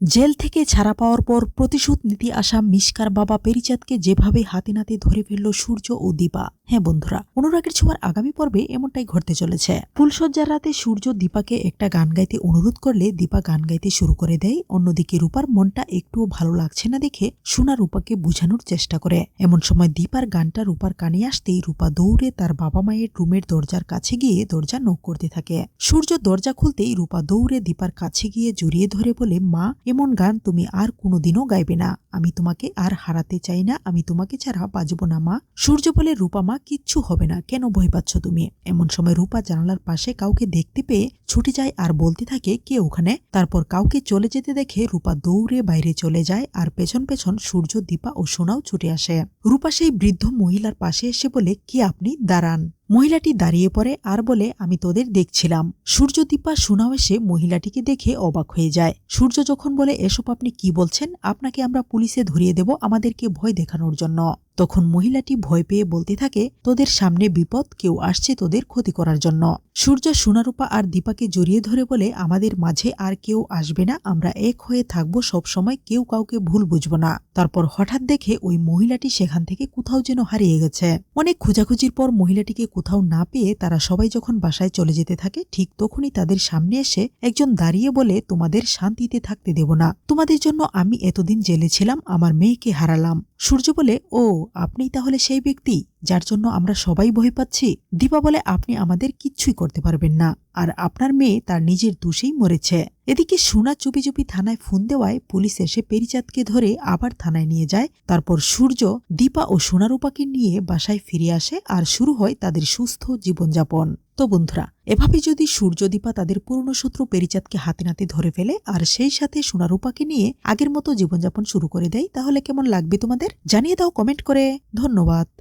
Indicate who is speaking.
Speaker 1: Jail থেকে ছাড়া পাওয়ার পর প্রতিশোধ নিতে আসা মিসকার বাবা পেরিচাঁদকে যেভাবে হাতে নাতে ধরে ফেলল সূর্য ও দীপা। হ্যাঁ বন্ধুরা, অনুরাগের ছোঁয়ার আগামী পর্বে এমনটাই ঘটতে চলেছে। ফুলসজ্জার রাতে সূর্য দীপাকে একটা গান গাইতে অনুরোধ করলে দীপা গান গাইতে শুরু করে দেয়। অন্যদিকে রূপার মনটা একটুও ভালো লাগছে না দেখে সোনা রূপাকে বুঝানোর চেষ্টা করে। এমন সময় দীপার গানটা রূপার কানে আসতেই রূপা দৌড়ে তার বাবা মায়ের রুমের দরজার কাছে গিয়ে দরজা নক করতে থাকে। সূর্য দরজা খুলতেই রূপা দৌড়ে দীপার কাছে গিয়ে জড়িয়ে ধরে বলে, মা এমন গান তুমি আর কোনোদিনও গাইবে না। আমি তোমাকে আর হারাতে চাই না, আমি তোমাকে ছাড়া বাজবো না, মা। সূর্য বলে, রূপা, মা, কিচ্ছু হবে না। কেন ভয় পাচ্ছ তুমি? এমন সময় রূপা জানালার পাশে কাউকে দেখতে পেয়ে ছুটে যায় আর বলতে থাকে, কে ওখানে? তারপর কাউকে চলে যেতে দেখে রূপা দৌড়ে বাইরে চলে যায় আর পেছন পেছন সূর্য, দীপা ও সোনাও ছুটে আসে। রূপা সেই বৃদ্ধ মহিলার পাশে এসে বলে, কি আপনি? দাঁড়ান। মহিলাটি দাঁড়িয়ে পড়ে আর বলে, আমি তোদের দেখছিলাম। সূর্য, দীপা, সোনাও এসে মহিলাটিকে দেখে অবাক হয়ে যায়। সূর্য যখন বলে, এসব আপনি কি বলছেন? আপনাকে আমরা পুলিশে ধরিয়ে দেব আমাদেরকে ভয় দেখানোর জন্য। তখন মহিলাটি ভয় পেয়ে বলতে থাকে, তোদের সামনে বিপদ, কেউ আসছে তোদের ক্ষতি করার জন্য। সূর্য সোনারূপা আর দীপাকে জড়িয়ে ধরে বলে, আমাদের মাঝে আর কেউ আসবে না, আমরা এক হয়ে থাকব, সব সময় কেউ কাউকে ভুল বুঝব না। তারপর হঠাৎ দেখে ওই মহিলাটি সেখান থেকে কোথাও যেন হারিয়ে গেছে। অনেক খোঁজাখুঁজির পর মহিলাটিকে কোথাও না পেয়ে তারা সবাই যখন বাসায় চলে যেতে থাকে, ঠিক তখনই তাদের সামনে এসে একজন দাঁড়িয়ে বলে, তোমাদের শান্তিতে থাকতে দেব না। তোমাদের জন্য আমি এতদিন জেলে ছিলাম, আমার মেয়েকে হারালাম। সূর্য বলে, ও আপনিই তাহলে সেই ব্যক্তি যার জন্য আমরা সবাই ভয় পাচ্ছি? দীপা বলে, আপনি আমাদের কিচ্ছুই করতে পারবেন না। আর আপনার মেয়ে তার নিজের দোষেই মরেছে। এদিকে সোনা চুপি চুপি থানায় ফোন দেওয়ায় পুলিশ এসে পেরিচাঁদকে ধরে আবার থানায় নিয়ে যায়। তারপর সূর্য, দীপা ও সোনারূপাকে নিয়ে বাসায় ফিরে আসে আর শুরু হয় তাদের সুস্থ জীবনযাপন। তো বন্ধুরা, এভাবে যদি সূর্যদীপা তাদের পুরনো শত্রু পেরিচাঁদকে হাতে নাতে ধরে ফেলে আর সেই সাথে সোনারূপাকে নিয়ে আগের মতো জীবনযাপন শুরু করে দেয়, তাহলে কেমন লাগবে তোমাদের? জানিয়ে দাও কমেন্ট করে। ধন্যবাদ।